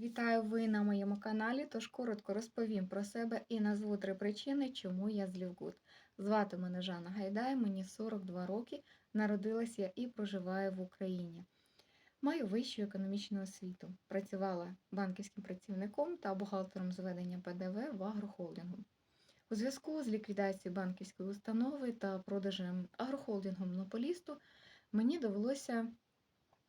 Вітаю ви на моєму каналі, тож коротко розповім про себе і назву три причини, чому я з Лівгуд. Звати мене Жанна Гайдай, мені 42 роки, народилась я і проживаю в Україні. Маю вищу економічну освіту. Працювала банківським працівником та бухгалтером зведення ПДВ в агрохолдингу. У зв'язку з ліквідацією банківської установи та продажем агрохолдингу монополісту мені довелося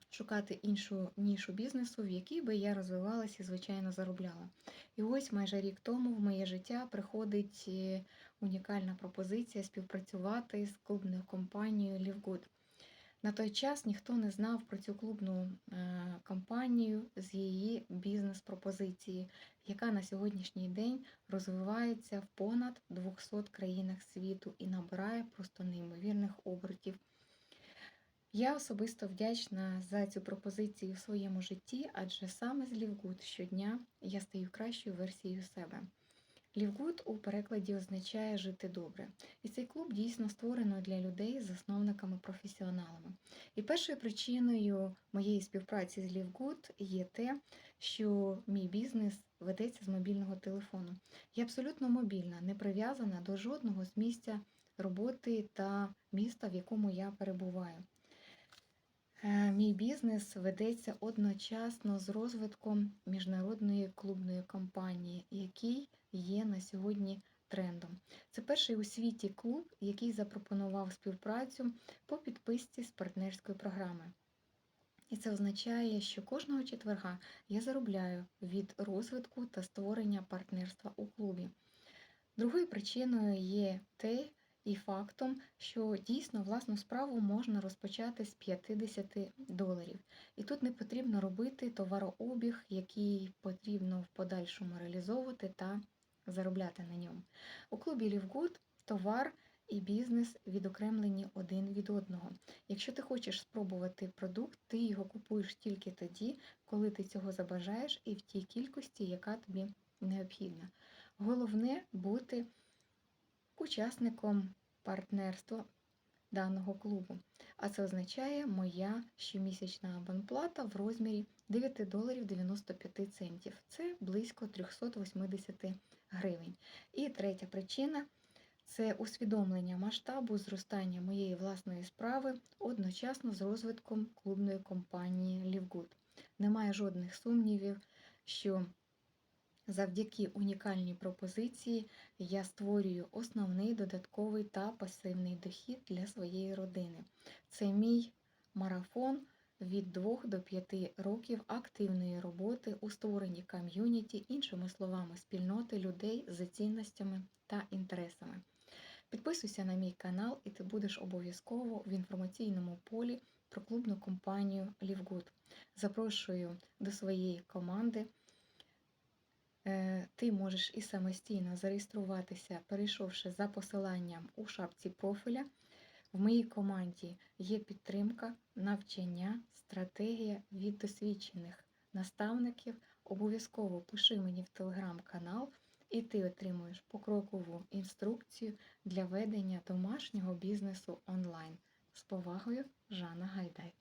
шукати іншу нішу бізнесу, в якій би я розвивалася і, звичайно, заробляла. І ось майже рік тому в моє життя приходить е, унікальна пропозиція співпрацювати з клубною компанією Лівгуд. На той час ніхто не знав про цю клубну е, компанію з її бізнес-пропозиції, яка на сьогоднішній день розвивається в понад 200 країнах світу і набирає просто неймовірних обертів. Я особисто вдячна за цю пропозицію в своєму житті, адже саме з Лівгуд щодня я стаю кращою версією себе. Лівгуд у перекладі означає жити добре, і цей клуб дійсно створено для людей з засновниками-професіоналами. І першою причиною моєї співпраці з Лівгуд є те, що мій бізнес ведеться з мобільного телефону. Я абсолютно мобільна, не прив'язана до жодного з місця роботи та міста, в якому я перебуваю. Е, Мій бізнес ведеться одночасно з розвитком міжнародної клубної компанії, який є на сьогодні трендом. Це перший у світі клуб, який запропонував співпрацю по підписці з партнерської програми. І це означає, що кожного четверга я заробляю від розвитку та створення партнерства у клубі. Другою причиною є те, і фактом, що дійсно власну справу можна розпочати з 50 доларів. І тут не потрібно робити товарообіг, який потрібно в подальшому реалізовувати та заробляти на ньому. У клубі Лівгуд товар і бізнес відокремлені один від одного. Якщо ти хочеш спробувати продукт, ти його купуєш тільки тоді, коли ти цього забажаєш, і в тій кількості, яка тобі необхідна. Головне бути учасником партнерства даного клубу. А це означає моя щомісячна абонплата в розмірі 9 доларів 95 центів. Це близько 380 гривень. І третя причина це усвідомлення масштабу зростання моєї власної справи одночасно з розвитком клубної компанії Лівгуд. Немає жодних сумнівів, що Завдяки унікальній пропозиції я створюю основний додатковий та пасивний дохід для своєї родини. Це мій марафон від 2 до 5 років активної роботи у створенні ком'юніті, іншими словами, спільноти людей за цінностями та інтересами. Підписуйся на мій канал, і ти будеш обов'язково в інформаційному полі про клубну компанію Лівгуд. Запрошую до своєї команди. Е, ти можеш і самостійно зареєструватися, перейшовши за посиланням у шапці профіля. В моїй команді є підтримка, навчання, стратегія від досвідчених наставників. Обов'язково пиши мені в телеграм-канал, і ти отримуєш покрокову інструкцію для ведення домашнього бізнесу онлайн. З повагою, Жанна Гайдай.